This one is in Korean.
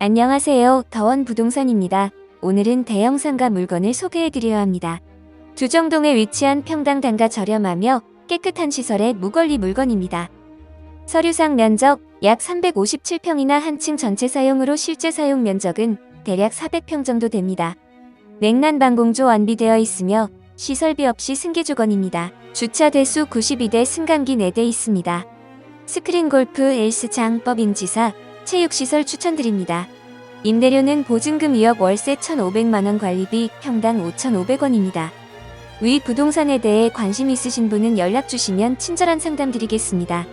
안녕하세요. 더원 부동산입니다. 오늘은 대형 상가 물건을 소개해드려야 합니다. 두정동에 위치한 평당 단가 저렴하며 깨끗한 시설의 무걸리 물건입니다. 서류상 면적 약 357평이나 한층 전체 사용으로 실제 사용 면적은 대략 400평 정도 됩니다. 냉난 방공조 완비되어 있으며 시설비 없이 승계주건입니다. 주차 대수 92대 승강기 4대 있습니다. 스크린 골프 헬스장 법인 지사 체육시설 추천드립니다. 임대료는 보증금 2억 월세 1,500만원 관리비 평당 5,500원입니다. 위 부동산에 대해 관심 있으신 분은 연락 주시면 친절한 상담 드리겠습니다.